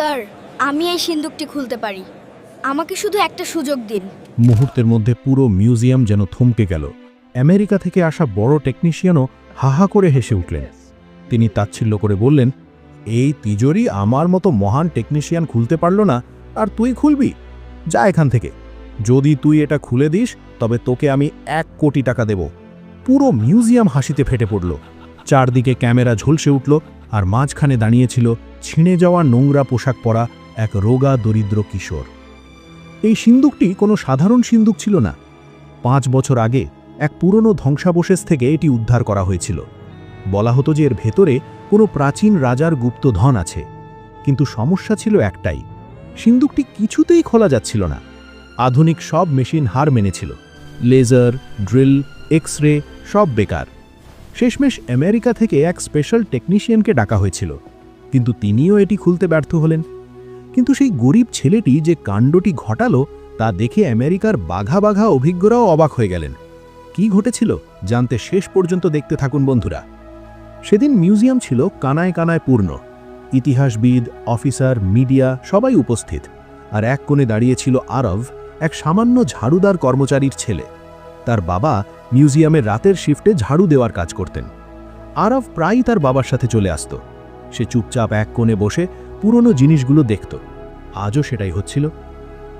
Sir, আমি এই সিন্দুকটি খুলতে পারি। আমাকে শুধু একটা সুযোগ দিন। মুহূর্তের মধ্যে পুরো মিউজিয়াম যেন থমকে গেল। আমেরিকা থেকে আসা বড় টেকনিশিয়ানও হাহা করে হেসে উঠলেন। তিনি তাচ্ছিল্য করে বললেন, এই তিজোরি আমার মতো মহান টেকনিশিয়ান খুলতে পারল না, আর তুই খুলবি? যা এখান থেকে। যদি তুই এটা খুলে দিস, তবে তোকে আমি এক কোটি টাকা দেব। পুরো মিউজিয়াম হাসিতে ফেটে পড়ল। চারদিকে ক্যামেরা ঝলসে উঠল আর মাঝখানে দাঁড়িয়েছিল ছিঁড়ে যাওয়া নোংরা পোশাক পরা এক রোগা দরিদ্র কিশোর। এই সিন্দুকটি কোনো সাধারণ সিন্দুক ছিল না। পাঁচ বছর আগে এক পুরনো ধ্বংসাবশেষ থেকে এটি উদ্ধার করা হয়েছিল। বলা হতো যে এর ভেতরে কোনো প্রাচীন রাজার গুপ্ত ধন আছে। কিন্তু সমস্যা ছিল একটাই, সিন্দুকটি কিছুতেই খোলা যাচ্ছিল না। আধুনিক সব মেশিন হার মেনেছিল। লেজার, ড্রিল এক্স রে সব বেকার। শেষমেশ আমেরিকা থেকে এক স্পেশাল টেকনিশিয়ানকে ডাকা হয়েছিল। কিন্তু তিনিও এটি খুলতে ব্যর্থ হলেন। কিন্তু সেই গরিব ছেলেটি যে কাণ্ডটি ঘটালো, তা দেখে আমেরিকার বাঘা বাঘা অভিজ্ঞরাও অবাক হয়ে গেলেন। কি ঘটেছিল, জানতে শেষ পর্যন্ত দেখতে থাকুন বন্ধুরা। সেদিন মিউজিয়াম ছিল কানায় কানায় পূর্ণ। ইতিহাসবিদ, অফিসার, মিডিয়া সবাই উপস্থিত। আর এক কোণে দাঁড়িয়েছিল আরব, এক সামান্য ঝাড়ুদার কর্মচারীর ছেলে। তার বাবা মিউজিয়ামের রাতের শিফটে ঝাড়ু দেওয়ার কাজ করতেন। আরব প্রায়ই তার বাবার সাথে চলে আসত। সে চুপচাপ এক কোণে বসে পুরনো জিনিসগুলো দেখত। আজও সেটাই হচ্ছিল।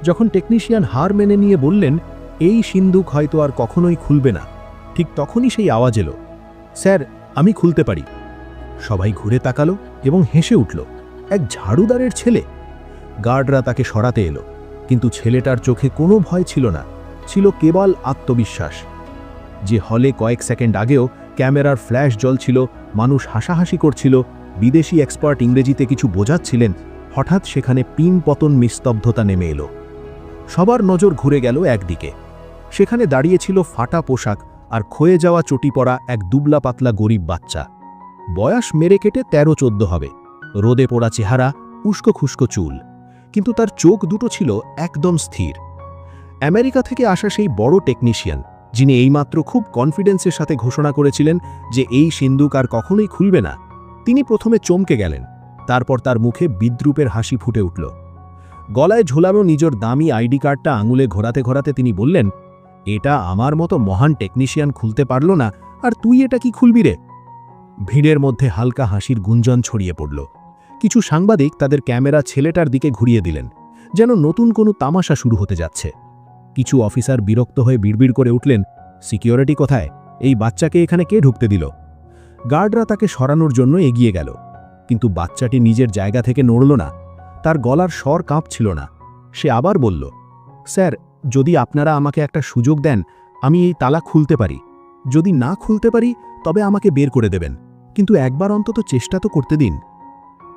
যখন টেকনিশিয়ান হার মেনে নিয়ে বললেন, এই সিন্দুক হয়তো আর কখনোই খুলবে না। ঠিক তখনই সেই আওয়াজ এলো। স্যার, আমি খুলতে পারি। সবাই ঘুরে তাকালো এবং হেসে উঠল, এক ঝাড়ুদারের ছেলে? গার্ডরা তাকে সরাতে এলো, কিন্তু ছেলেটার চোখে কোনো ভয় ছিল না। ছিল কেবল আত্মবিশ্বাস। যে হলে কয়েক সেকেন্ড আগেও ক্যামেরার ফ্ল্যাশ জ্বলছিল মানুষ হাসাহাসি করছিল, বিদেশি এক্সপার্ট ইংরেজিতে কিছু বোঝাচ্ছিলেন, হঠাৎ সেখানে পিন পতন নিস্তব্ধতা নেমে এলো। সবার নজর ঘুরে গেল একদিকে। সেখানে দাঁড়িয়েছিল ফাটা পোশাক আর ক্ষয়ে যাওয়া চটি পড়া এক দুবলা পাতলা গরিব বাচ্চা। বয়স মেরে কেটে তেরো চোদ্দ হবে। রোদে পোড়া চেহারা, উস্কো খুস্কো চুল। কিন্তু তার চোখ দুটো ছিল একদম স্থির। আমেরিকা থেকে আসা সেই বড় টেকনিশিয়ান, যিনি এইমাত্র খুব কনফিডেন্সের সাথে ঘোষণা করেছিলেন যে এই সিন্দুক আর কখনোই খুলবে না। তিনি প্রথমে চমকে গেলেন, তারপর তার মুখে বিদ্রুপের হাসি ফুটে উঠল। গলায় ঝোলানো নিজের দামি আইডি কার্ডটা আঙুলে ঘোরাতে ঘোরাতে তিনি বললেন, এটা আমার মতো মহান টেকনিশিয়ান খুলতে পারল না, আর তুই এটা কি খুলবি রে? ভিড়ের মধ্যে হালকা হাসির গুঞ্জন ছড়িয়ে পড়ল। কিছু সাংবাদিক তাদের ক্যামেরা ছেলেটার দিকে ঘুরিয়ে দিলেন, যেন নতুন কোনো তামাশা শুরু হতে যাচ্ছে। কিছু অফিসার বিরক্ত হয়ে বিড়বিড় করে উঠলেন, সিকিউরিটি কোথায়? এই বাচ্চাকে এখানে কে ঢুকতে দিল? গার্ডরা তাকে সরানোর জন্য এগিয়ে গেল, কিন্তু বাচ্চাটি নিজের জায়গা থেকে নড়ল না, তার গলার স্বর কাঁপছিল না। সে আবার বলল, স্যার, যদি আপনারা আমাকে একটা সুযোগ দেন, আমি এই তালা খুলতে পারি। যদি না খুলতে পারি, তবে আমাকে বের করে দেবেন, কিন্তু একবার অন্তত চেষ্টা তো করতে দিন।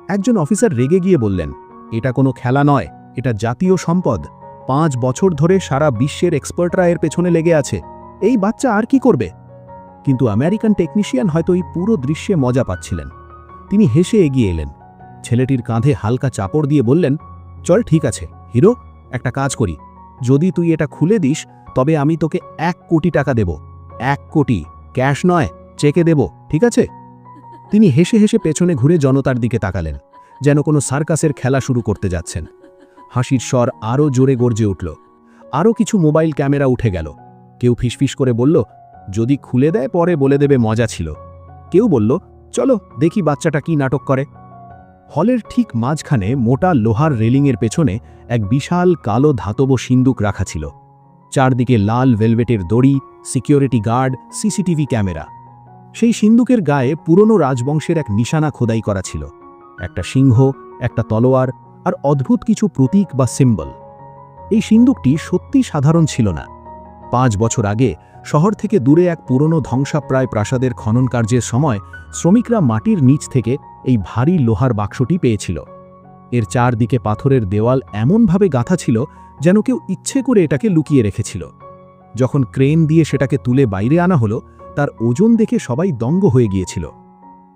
একজন অফিসার রেগে গিয়ে বললেন, এটা কোনো খেলা নয়, এটা জাতীয় সম্পদ। পাঁচ বছর ধরে সারা বিশ্বের এক্সপার্টরা এর পেছনে লেগে আছে। এই বাচ্চা আর কি করবে? কিন্তু আমেরিকান টেকনিশিয়ান হয়তো এই পুরো দৃশ্যে মজা পাচ্ছিলেন। তিনি হেসে এগিয়ে এলেন। ছেলেটির কাঁধে হালকা চাপড় দিয়ে বললেন, চল ঠিক আছে, হিরো, একটা কাজ করি। যদি তুই এটা খুলে দিস, তবে আমি তোকে এক কোটি টাকা দেব। এক কোটি। ক্যাশ নয়, চেকে দেব, ঠিক আছে? তিনি হেসে হেসে পেছনে ঘুরে জনতার দিকে তাকালেন, যেন কোনো সার্কাসের খেলা শুরু করতে যাচ্ছেন। হাসির স্বর আরও জোরে গর্জে উঠল। আরও কিছু মোবাইল ক্যামেরা উঠে গেল। কেউ ফিসফিস করে বলল, যদি খুলে দেয় পরে বলে দেবে মজা ছিল। কেউ বলল, চলো, দেখি বাচ্চাটা কি নাটক করে। হলের ঠিক মাঝখানে মোটা লোহার রেলিংয়ের পেছনে এক বিশাল কালো ধাতব সিন্দুক রাখা ছিল। চারদিকে লাল ভেলভেটের দড়ি, সিকিউরিটি গার্ড, সিসিটিভি ক্যামেরা। সেই সিন্দুকের গায়ে পুরনো রাজবংশের এক নিশানা খোদাই করা ছিল। একটা সিংহ, একটা তলোয়ার আর অদ্ভুত কিছু প্রতীক বা সিম্বল। এই সিন্দুকটি সত্যি সাধারণ ছিল না। পাঁচ বছর আগে শহর থেকে দূরে এক পুরনো ধ্বংসাপ্রায় প্রাসাদের খনন কার্যের সময় শ্রমিকরা মাটির নিচ থেকে এই ভারী লোহার বাক্সটি পেয়েছিল। এর চারদিকে পাথরের দেওয়াল এমনভাবে গাঁথা ছিল যেন কেউ ইচ্ছে করে এটাকে লুকিয়ে রেখেছিল। যখন ক্রেন দিয়ে সেটাকে তুলে বাইরে আনা হলো, তার ওজন দেখে সবাই দঙ্গ হয়ে গিয়েছিল।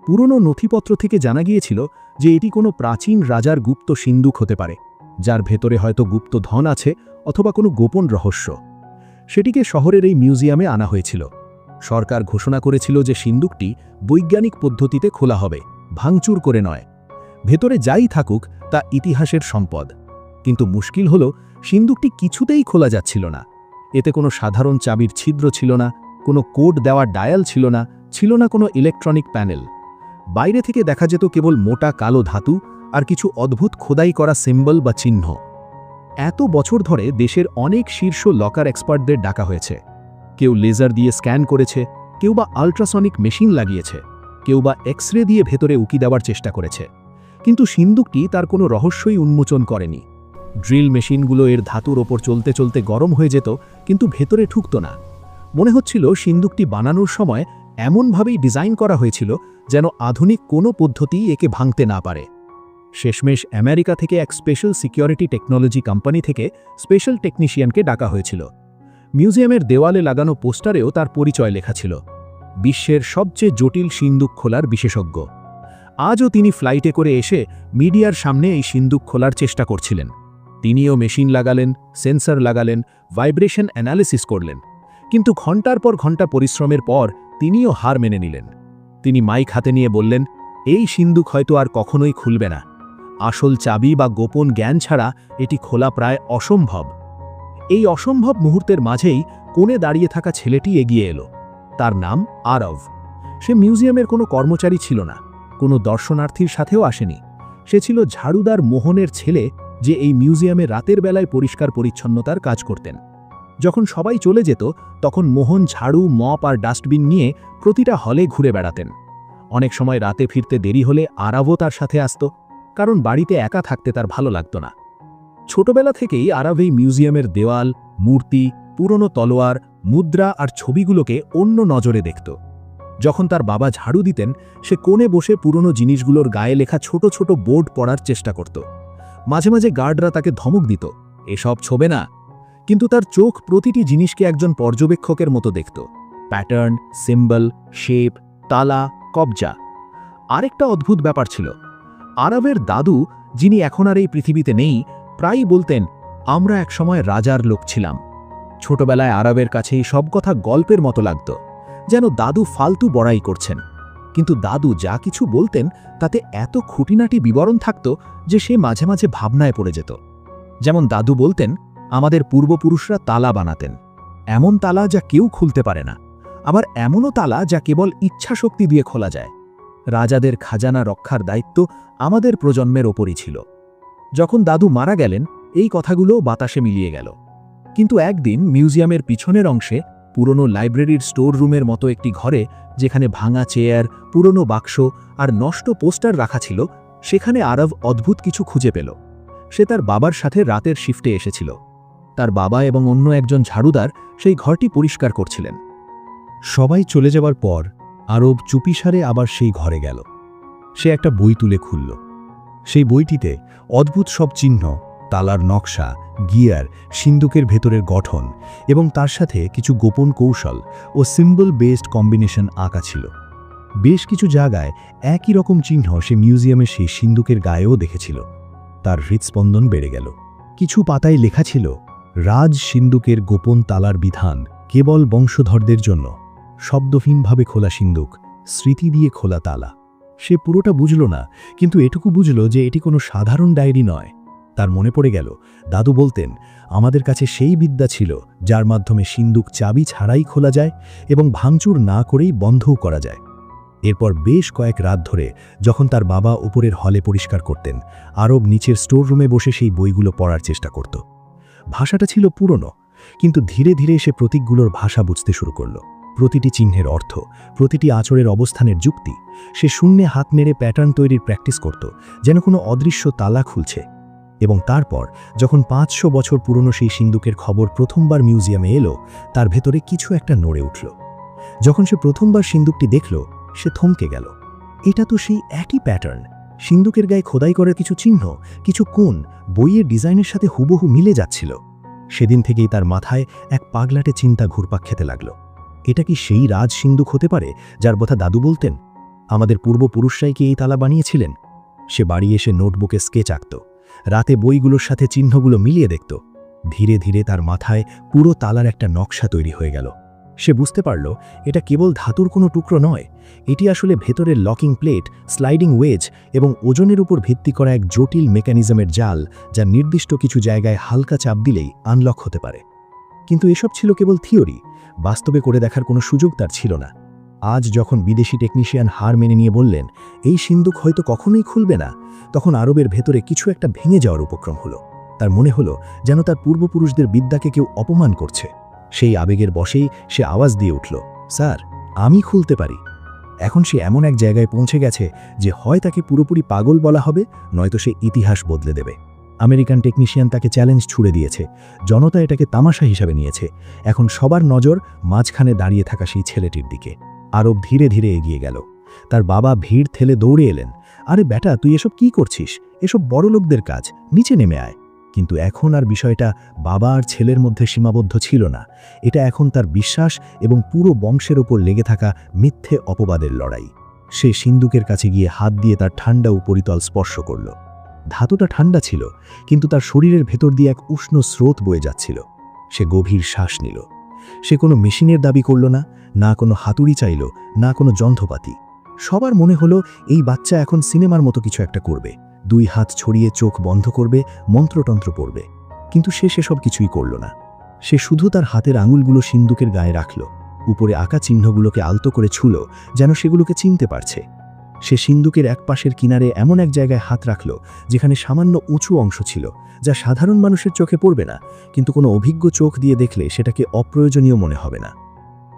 পুরনো নথিপত্র থেকে জানা গিয়েছিল যে এটি কোনো প্রাচীন রাজার গুপ্ত সিন্দুক হতে পারে, যার ভেতরে হয়তো গুপ্ত ধন আছে অথবা কোনো গোপন রহস্য। সেটিকে শহরের এই মিউজিয়ামে আনা হয়েছিল। সরকার ঘোষণা করেছিল যে সিন্দুকটি বৈজ্ঞানিক পদ্ধতিতে খোলা হবে, ভাঙচুর করে নয়। ভেতরে যাই থাকুক, তা ইতিহাসের সম্পদ। কিন্তু মুশকিল হল সিন্দুকটি কিছুতেই খোলা যাচ্ছিল না। এতে কোনো সাধারণ চাবির ছিদ্র ছিল না, কোনো কোড দেওয়া ডায়াল ছিল না ছিল না কোনো ইলেকট্রনিক প্যানেল। বাইরে থেকে দেখা যেত কেবল মোটা কালো ধাতু আর কিছু অদ্ভুত খোদাই করা সিম্বল বা চিহ্ন। এত বছর ধরে দেশের অনেক শীর্ষ লকার এক্সপার্টদের ডাকা হয়েছে। কেউ লেজার দিয়ে স্ক্যান করেছে, কেউ বা আল্ট্রাসনিক মেশিন লাগিয়েছে, কেউ বা এক্স রে দিয়ে ভেতরে উকি দেওয়ার চেষ্টা করেছে। কিন্তু সিন্দুকটি তার কোনো রহস্যই উন্মোচন করেনি। ড্রিল মেশিনগুলো এর ধাতুর ওপর চলতে চলতে গরম হয়ে যেত, কিন্তু ভেতরে ঠুকত না। মনে হচ্ছিল সিন্দুকটি বানানোর সময় এমনভাবেই ডিজাইন করা হয়েছিল যেন আধুনিক কোনো পদ্ধতিই একে ভাঙতে না পারে। শেষমেশ আমেরিকা থেকে এক স্পেশাল সিকিউরিটি টেকনোলজি কোম্পানি থেকে স্পেশাল টেকনিশিয়ানকে ডাকা হয়েছিল। মিউজিয়ামের দেওয়ালে লাগানো পোস্টারেও তার পরিচয় লেখা ছিল। বিশ্বের সবচেয়ে জটিল সিন্দুক খোলার বিশেষজ্ঞ। আজও তিনি ফ্লাইটে করে এসে মিডিয়ার সামনে এই সিন্দুক খোলার চেষ্টা করছিলেন। তিনিও মেশিন লাগালেন, সেন্সর লাগালেন, ভাইব্রেশন অ্যানালিসিস করলেন। কিন্তু ঘণ্টার পর ঘণ্টা পরিশ্রমের পর তিনিও হার মেনে নিলেন। তিনি মাইক হাতে নিয়ে বললেন, এই সিন্দুক হয়তো আর কখনোই খুলবে না। আসল চাবি বা গোপন জ্ঞান ছাড়া এটি খোলা প্রায় অসম্ভব। এই অসম্ভব মুহূর্তের মাঝেই কোণে দাঁড়িয়ে থাকা ছেলেটি এগিয়ে এলো। তার নাম আরব সে মিউজিয়ামের কোনো কর্মচারী ছিল না। কোনো দর্শনার্থীর সাথেও আসেনি। সে ছিল ঝাড়ুদার মোহনের ছেলে যে এই মিউজিয়ামে রাতের বেলায় পরিষ্কার পরিচ্ছন্নতার কাজ করতেন। যখন সবাই চলে যেত, তখন মোহন, ঝাড়ু, মপ আর ডাস্টবিন নিয়ে প্রতিটা হলে ঘুরে বেড়াতেন। অনেক সময় রাতে ফিরতে দেরি হলে আরাভও তার সাথে আসত, কারণ বাড়িতে একা থাকতে তার ভালো লাগত না। ছোটবেলা থেকেই আরাভ এই মিউজিয়ামের দেওয়াল, মূর্তি, পুরনো তলোয়ার, মুদ্রা আর ছবিগুলোকে অন্য নজরে দেখত। যখন তার বাবা ঝাড়ু দিতেন, সে কোণে বসে পুরনো জিনিসগুলোর গায়ে লেখা ছোট ছোট বোর্ড পড়ার চেষ্টা করত। মাঝে মাঝে গার্ডরা তাকে ধমক দিত, এসব ছবে না কিন্তু তার চোখ প্রতিটি জিনিসকে একজন পর্যবেক্ষকের মতো দেখত। প্যাটার্ন, সিম্বল, শেপ, তালা, কবজা। আরেকটা অদ্ভুত ব্যাপার ছিল। আরবের দাদু, যিনি এখন আর এই পৃথিবীতে নেই, প্রায়ই বলতেন, আমরা একসময় রাজার লোক ছিলাম। ছোটবেলায় আরবের কাছেই সব কথা গল্পের মতো লাগত, যেন দাদু ফালতু বড়াই করছেন। কিন্তু দাদু যা কিছু বলতেন, তাতে এত খুঁটিনাটি বিবরণ থাকত যে সে মাঝে মাঝে ভাবনায় পড়ে যেত। যেমন দাদু বলতেন আমাদের পূর্বপুরুষরা তালা বানাতেন। এমন তালা যা কেউ খুলতে পারে না। আবার এমনও তালা যা কেবল ইচ্ছাশক্তি দিয়ে খোলা যায়। রাজাদের খাজানা রক্ষার দায়িত্ব আমাদের প্রজন্মের ওপরই ছিল। যখন দাদু মারা গেলেন, এই কথাগুলো বাতাসে মিলিয়ে গেল। কিন্তু একদিন মিউজিয়ামের পিছনের অংশে পুরনো লাইব্রেরির স্টোর রুমের মতো একটি ঘরে, যেখানে ভাঙা চেয়ার, পুরনো বাক্স আর নষ্ট পোস্টার রাখা ছিল, সেখানে আরব অদ্ভুত কিছু খুঁজে পেল। সে তার বাবার সাথে রাতের শিফটে এসেছিল। তার বাবা এবং অন্য একজন ঝাড়ুদার সেই ঘরটি পরিষ্কার করছিলেন। সবাই চলে যাবার পর আরব চুপিসারে আবার সেই ঘরে গেল। সে একটা বই তুলে খুলল। সেই বইটিতে অদ্ভুত সব চিহ্ন, তালার নকশা, গিয়ার, সিন্দুকের ভেতরের গঠন এবং তার সাথে কিছু গোপন কৌশল ও সিম্বল বেসড কম্বিনেশন আঁকা ছিল। বেশ কিছু জায়গায় একই রকম চিহ্ন সে মিউজিয়ামের সেই সিন্দুকের গায়েও দেখেছিল। তার হৃৎস্পন্দন বেড়ে গেল। কিছু পাতায় লেখা ছিল রাজ সিন্দুকের গোপন তালার বিধান কেবল বংশধরদের জন্য। শব্দহীনভাবে খোলা সিন্দুক, স্মৃতি দিয়ে খোলা তালা। সে পুরোটা বুঝল না, কিন্তু এটুকু বুঝল যে এটি কোনো সাধারণ ডায়েরি নয়। তার মনে পড়ে গেল, দাদু বলতেন, আমাদের কাছে সেই বিদ্যা ছিল, যার মাধ্যমে সিন্দুক চাবি ছাড়াই খোলা যায় এবং ভাঙচুর না করেই বন্ধও করা যায়। এরপর বেশ কয়েক রাত ধরে, যখন তার বাবা উপরের হলে পরিষ্কার করতেন, আরব নিচের স্টোর রুমে বসে সেই বইগুলো পড়ার চেষ্টা করত। ভাষাটা ছিল পুরনো, কিন্তু ধীরে ধীরে সে প্রতীকগুলোর ভাষা বুঝতে শুরু করল। প্রতিটি চিহ্নের অর্থ, প্রতিটি আচরের অবস্থানের যুক্তি, সে শূন্যে হাত মেরে প্যাটার্ন তৈরির প্র্যাকটিস করত, যেন কোনো অদৃশ্য তালা খুলছে। এবং তারপর, যখন পাঁচশো বছর পুরনো সেই সিন্দুকের খবর প্রথমবার মিউজিয়ামে এলো, তার ভেতরে কিছু একটা নড়ে উঠল। যখন সে প্রথমবার সিন্দুকটি দেখল, সে থমকে গেল। এটা তো সেই একই প্যাটার্ন। সিন্দুকের গায়ে খোদাই করার কিছু চিহ্ন, কিছু কোণ বইয়ের ডিজাইনের সাথে হুবহু মিলে যাচ্ছিল। সেদিন থেকেই তার মাথায় এক পাগলাটে চিন্তা ঘুরপাক খেতে লাগল। এটা কি সেই রাজ সিন্দুক হতে পারে, যার কথা দাদু বলতেন? আমাদের পূর্বপুরুষরাই কি এই তালা বানিয়েছিলেন? সে বাড়ি এসে নোটবুকে স্কেচ আঁকত। রাতে বইগুলোর সাথে চিহ্নগুলো মিলিয়ে দেখত। ধীরে ধীরে তার মাথায় পুরো তালার একটা নকশা তৈরি হয়ে গেল। সে বুঝতে পারল, এটা কেবল ধাতুর কোনো টুকরো নয়, এটি আসলে ভেতরের লকিং প্লেট, স্লাইডিং ওয়েজ এবং ওজনের উপর ভিত্তি করা এক জটিল মেকানিজমের জাল যা নির্দিষ্ট কিছু জায়গায় হালকা চাপ দিলেই আনলক হতে পারে। কিন্তু এসব ছিল কেবল থিওরি, বাস্তবে করে দেখার কোনো সুযোগ তার ছিল না। আজ যখন বিদেশি টেকনিশিয়ান হার মেনে নিয়ে বললেন, এই সিন্দুক হয়তো কখনোই খুলবে না, তখন আরবের ভেতরে কিছু একটা ভেঙে যাওয়ার উপক্রম হলো। তার মনে হলো যেন তার পূর্বপুরুষদের বিদ্যাকে কেউ অপমান করছে। সেই আবেগের বশেই সে আওয়াজ দিয়ে উঠল, স্যার, আমি খুলতে পারি। এখন সে এমন এক জায়গায় পৌঁছে গেছে যে হয় তাকে পুরোপুরি পাগল বলা হবে, নয়তো সে ইতিহাস বদলে দেবে। আমেরিকান টেকনিশিয়ান তাকে চ্যালেঞ্জ ছুড়ে দিয়েছে। জনতা এটাকে তামাশা হিসাবে নিয়েছে। এখন সবার নজর মাঝখানে দাঁড়িয়ে থাকা সেই ছেলেটির দিকে। আরব ধীরে ধীরে এগিয়ে গেল। তার বাবা ভিড় ঠেলে দৌড়ে এলেন, আরে বেটা, তুই এসব কি করছিস? এসব বড় লোকদের কাজ, নিচে নেমে আয়। কিন্তু এখন আর বিষয়টা বাবা আর ছেলের মধ্যে সীমাবদ্ধ ছিল না। এটা এখন তার বিশ্বাস এবং পুরো বংশের ওপর লেগে থাকা মিথ্যে অপবাদের লড়াই। সে সিন্দুকের কাছে গিয়ে হাত দিয়ে তার ঠান্ডা উপরিতল স্পর্শ করল। ধাতুটা ঠান্ডা ছিল, কিন্তু তার শরীরের ভেতর দিয়ে এক উষ্ণ স্রোত বয়ে যাচ্ছিল। সে গভীর শ্বাস নিল। সে কোনো মেশিনের দাবি করল না না কোনো হাতুড়ি চাইল, না কোনো যন্ত্রপাতি। সবার মনে হলো, এই বাচ্চা এখন সিনেমার মতো কিছু একটা করবে। দুই হাত ছড়িয়ে চোখ বন্ধ করবে, মন্ত্রতন্ত্র পড়বে। কিন্তু সে সেসব কিছুই করল না। সে শুধু তার হাতের আঙুলগুলো সিন্দুকের গায়ে রাখল। উপরে আঁকা চিহ্নগুলোকে আলতো করে ছুল, যেন সেগুলোকে চিনতে পারছে। সে সিন্দুকের এক পাশের কিনারে এমন এক জায়গায় হাত রাখল, যেখানে সামান্য উঁচু অংশ ছিল, যা সাধারণ মানুষের চোখে পড়বে না, কিন্তু কোনো অভিজ্ঞ চোখ দিয়ে দেখলে সেটাকে অপ্রয়োজনীয় মনে হবে না।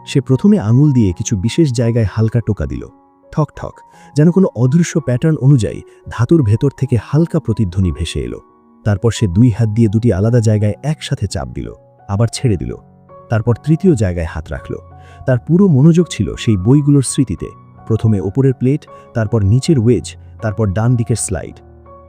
সে প্রথমে আঙুল দিয়ে কিছু বিশেষ জায়গায় হালকা টোকা দিল। ঠক ঠক, যেন কোনো অদৃশ্য প্যাটার্ন অনুযায়ী ধাতুর ভেতর থেকে হালকা প্রতিধ্বনি ভেসে এলো। তারপর সে দুই হাত দিয়ে দুটি আলাদা জায়গায় একসাথে চাপ দিল, আবার ছেড়ে দিল। তারপর তৃতীয় জায়গায় হাত রাখল। তার পুরো মনোযোগ ছিল সেই বইগুলোর স্মৃতিতে। প্রথমে ওপরের প্লেট, তারপর নিচের ওয়েজ তারপর ডান দিকের স্লাইড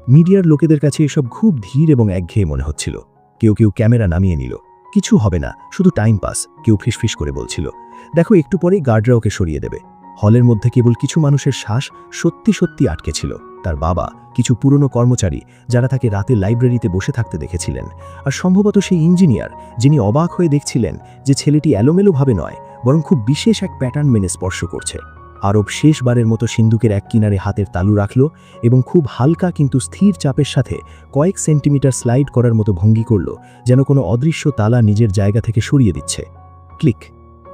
মিডিয়ার লোকেদের কাছে এসব খুব ধীর এবং একঘেয়ে মনে হচ্ছিল। কেউ কেউ ক্যামেরা নামিয়ে নিল। কিছু হবে না, শুধু টাইম পাস কেউ ফিসফিস করে বলছিল। দেখো, একটু পরেই গার্ডরা ওকে সরিয়ে দেবে। হলের মধ্যে কেবল কিছু মানুষের শ্বাস সত্যি সত্যি আটকে ছিল। তার বাবা, কিছু পুরনো কর্মচারী, যারা তাকে রাতে লাইব্রেরিতে বসে থাকতে দেখেছিলেন। আর সম্ভবত সেই ইঞ্জিনিয়ার, যিনি অবাক হয়ে দেখছিলেন যে ছেলেটি এলোমেলোভাবে নয়, বরং খুব বিশেষ এক প্যাটার্ন মেনে স্পর্শ করছে। আরব শেষবারের মতো সিন্দুকের এক কিনারে হাতের তালু রাখল এবং খুব হালকা কিন্তু স্থির চাপের সাথে কয়েক সেন্টিমিটার স্লাইড করার মতো ভঙ্গি করল, যেন কোনো অদৃশ্য তালা নিজের জায়গা থেকে সরিয়ে দিচ্ছে। ক্লিক!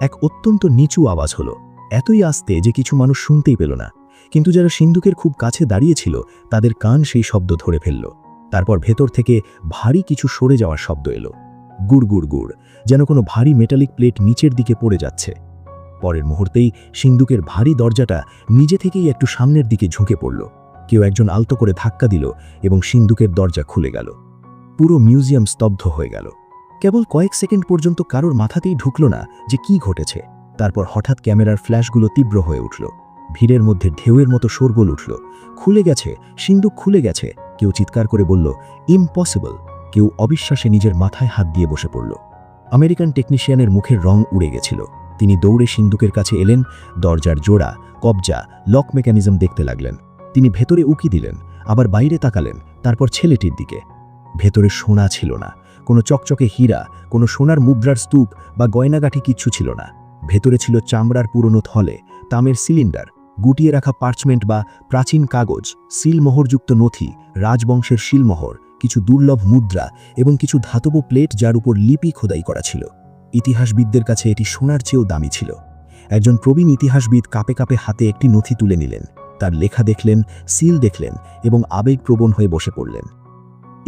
এক অত্যন্ত নিচু আওয়াজ হলো। এতই আস্তে যে কিছু মানুষ শুনতেই পেল না। কিন্তু যারা সিন্ধুকের খুব কাছে দাঁড়িয়েছিল, তাদের কান সেই শব্দ ধরে ফেলল। তারপর ভেতর থেকে ভারী কিছু সরে যাওয়ার শব্দ এলো। গুড় গুড় গুড়, যেন কোনো ভারী মেটালিক প্লেট নিচের দিকে পড়ে যাচ্ছে। পরের মুহূর্তেই সিন্ধুকের ভারী দরজাটা নিজে থেকেই একটু সামনের দিকে ঝুঁকে পড়ল। কেউ একজন আলতো করে ধাক্কা দিল এবং সিন্ধুকের দরজা খুলে গেল। পুরো মিউজিয়াম স্তব্ধ হয়ে গেল। কেবল কয়েক সেকেন্ড পর্যন্ত কারোর মাথাতেই ঢুকল না যে কি ঘটেছে। তারপর হঠাৎ ক্যামেরার ফ্ল্যাশগুলো তীব্র হয়ে উঠল। ভিড়ের মধ্যে ঢেউয়ের মতো শোরগোল উঠল। খুলে গেছে, সিন্দুক খুলে গেছে। কেউ চিৎকার করে বলল, ইম্পসিবল। কেউ অবিশ্বাসে নিজের মাথায় হাত দিয়ে বসে পড়ল। আমেরিকান টেকনিশিয়ানের মুখের রং উড়ে গেছিল। তিনি দৌড়ে সিন্দুকের কাছে এলেন, দরজার জোড়া, কবজা, লক মেকানিজম দেখতে লাগলেন। তিনি ভেতরে উকি দিলেন, আবার বাইরে তাকালেন, তারপর ছেলেটির দিকে। ভেতরে সোনা ছিল না। কোনো চকচকে হীরা, কোনো সোনার মুদ্রার স্তূপ বা গয়নাগাঠি কিচ্ছু ছিল না। ভেতরে ছিল চামড়ার পুরনো থলে, তামের সিলিন্ডার, গুটিয়ে রাখা পার্চমেন্ট বা প্রাচীন কাগজ, সিলমোহরযুক্ত নথি, রাজবংশের শিলমোহর, কিছু দুর্লভ মুদ্রা এবং কিছু ধাতব প্লেট যার উপর লিপি খোদাই করা ছিল। ইতিহাসবিদদের কাছে এটি সোনার চেয়েও দামি ছিল। একজন প্রবীণ ইতিহাসবিদ কাপে কাপে হাতে একটি নথি তুলে নিলেন। তার লেখা দেখলেন, সিল দেখলেন এবং আবেগপ্রবণ হয়ে বসে পড়লেন।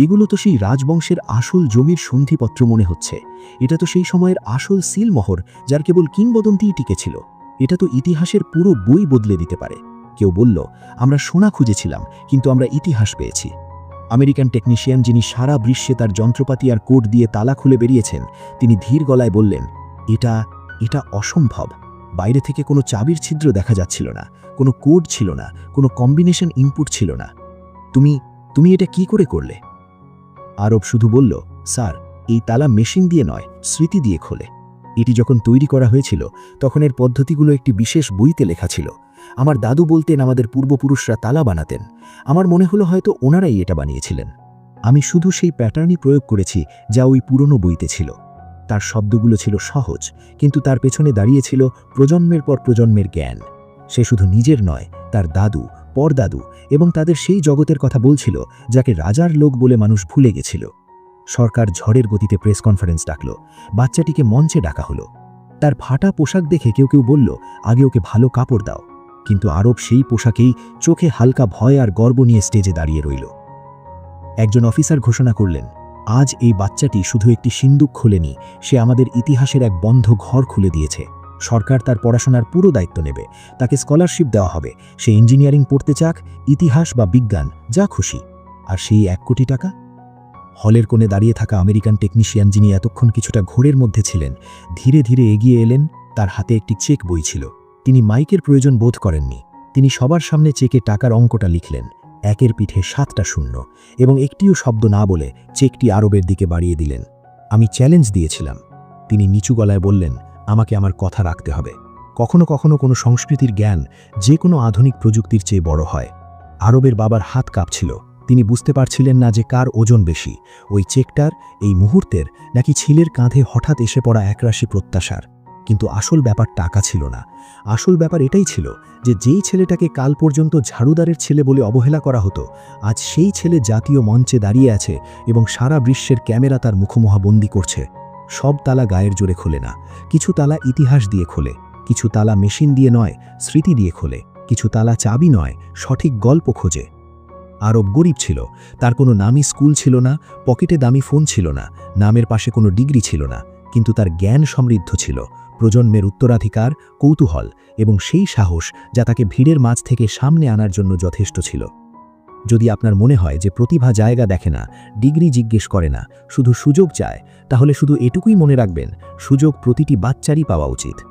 এগুলো তো সেই রাজবংশের আসল জমির সন্ধিপত্র মনে হচ্ছে। এটা তো সেই সময়ের আসল সিলমহর, যার কেবল কিংবদন্তিই টিকেছিল এটা তো ইতিহাসের পুরো বই বদলে দিতে পারে। কেউ বলল, আমরা সোনা খুঁজেছিলাম, কিন্তু আমরা ইতিহাস পেয়েছি। আমেরিকান টেকনিশিয়ান যিনি সারা বিশ্বে তার যন্ত্রপাতি আর কোড দিয়ে তালা খুলে বেরিয়েছেন, তিনি ধীর গলায় বললেন, এটা এটা অসম্ভব। বাইরে থেকে কোনো চাবির ছিদ্র দেখা যাচ্ছিল না, কোনো কোড ছিল না, কোনো কম্বিনেশন ইনপুট ছিল না। তুমি তুমি এটা কি করে করলে? আরব শুধু বলল, স্যার, এই তালা মেশিন দিয়ে নয়, স্মৃতি দিয়ে খোলে। এটি যখন তৈরি করা হয়েছিল, তখন এর পদ্ধতিগুলো একটি বিশেষ বইতে লেখা ছিল। আমার দাদু বলতেন, আমাদের পূর্বপুরুষরা তালা বানাতেন। আমার মনে হলো হয়তো ওনারাই এটা বানিয়েছিলেন। আমি শুধু সেই প্যাটার্নই প্রয়োগ করেছি, যা ওই পুরনো বইতে ছিল। তার শব্দগুলো ছিল সহজ, কিন্তু তার পেছনে দাঁড়িয়েছিল প্রজন্মের পর প্রজন্মের জ্ঞান। সে শুধু নিজের নয়, তার দাদু পরদাদু এবং তাদের সেই জগতের কথা বলছিল, যাকে রাজার লোক বলে মানুষ ভুলে গেছিল। সরকার ঝড়ের গতিতে প্রেস কনফারেন্স ডাকল, বাচ্চাটিকে মঞ্চে ডাকা হলো। তার ফাটা পোশাক দেখে কেউ কেউ বলল, আগে ওকে ভালো কাপড় দাও। কিন্তু আরব সেই পোশাকেই চোখে হালকা ভয় আর গর্ব নিয়ে স্টেজে দাঁড়িয়ে রইল। একজন অফিসার ঘোষণা করলেন, আজ এই বাচ্চাটি শুধু একটি সিন্দুক খোলেনি, সে আমাদের ইতিহাসের এক বন্ধ ঘর খুলে দিয়েছে। সরকার তার পড়াশোনার পুরো দায়িত্ব নেবে। তাকে স্কলারশিপ দেওয়া হবে। সে ইঞ্জিনিয়ারিং পড়তে চাক, ইতিহাস বা বিজ্ঞান, যা খুশি। আর সেই এক কোটি টাকা? হলের কোণে দাঁড়িয়ে থাকা আমেরিকান টেকনিশিয়ান যিনি এতক্ষণ কিছুটা ঘোরের মধ্যে ছিলেন, ধীরে ধীরে এগিয়ে এলেন, তার হাতে একটি চেক বই ছিল। তিনি মাইকের প্রয়োজন বোধ করেননি। তিনি সবার সামনে চেকে টাকার অঙ্কটা লিখলেন। একের পিঠে সাতটা শূন্য। এবং একটিও শব্দ না বলে চেকটি আরবের দিকে বাড়িয়ে দিলেন। আমি চ্যালেঞ্জ দিয়েছিলাম। তিনি নিচু গলায় বললেন আমাকে আমার কথা রাখতে হবে। কখনো কখনো কোনো সংস্কৃতির জ্ঞান যে কোনো আধুনিক প্রযুক্তির চেয়ে বড় হয়। আরবের বাবার হাত কাঁপছিল। তিনি বুঝতে পারছিলেন না যে কার ওজন বেশি, ওই চেকটার, এই মুহূর্তের, নাকি ছিলের কাঁধে হঠাৎ এসে পড়া একরাশি প্রত্যাশার। কিন্তু আসল ব্যাপার টাকা ছিল না। আসল ব্যাপার এটাই ছিল যে যেই ছেলেটাকে কাল পর্যন্ত ঝাড়ুদারের ছেলে বলে অবহেলা করা হতো, আজ সেই ছেলে জাতীয় মঞ্চে দাঁড়িয়ে আছে এবং সারা বিশ্বের ক্যামেরা তার মুখোমুখা বন্দি করছে। সব তালা গায়ের জোরে খোলে না। কিছু তালা ইতিহাস দিয়ে খোলে, কিছু তালা মেশিন দিয়ে নয়, স্মৃতি দিয়ে খোলে, কিছু তালা চাবি নয়, সঠিক গল্প খোঁজে। আরব গরিব ছিল, তার কোনো নামি স্কুল ছিল না, পকেটে দামি ফোন ছিল না, নামের পাশে কোনো ডিগ্রি ছিল না, কিন্তু তার জ্ঞান সমৃদ্ধ ছিল, প্রজন্মের উত্তরাধিকার, কৌতূহল এবং সেই সাহস যা তাকে ভিড়ের মাঝ থেকে সামনে আনার জন্য যথেষ্ট ছিল। যদি আপনার মনে হয় যে প্রতিভা জায়গা দেখে না, ডিগ্রি জিজ্ঞেস করে না, শুধু সুযোগ চায়, তাহলে শুধু এটুকুই মনে রাখবেন, সুযোগ প্রতিটি বাচ্চারই পাওয়া উচিত।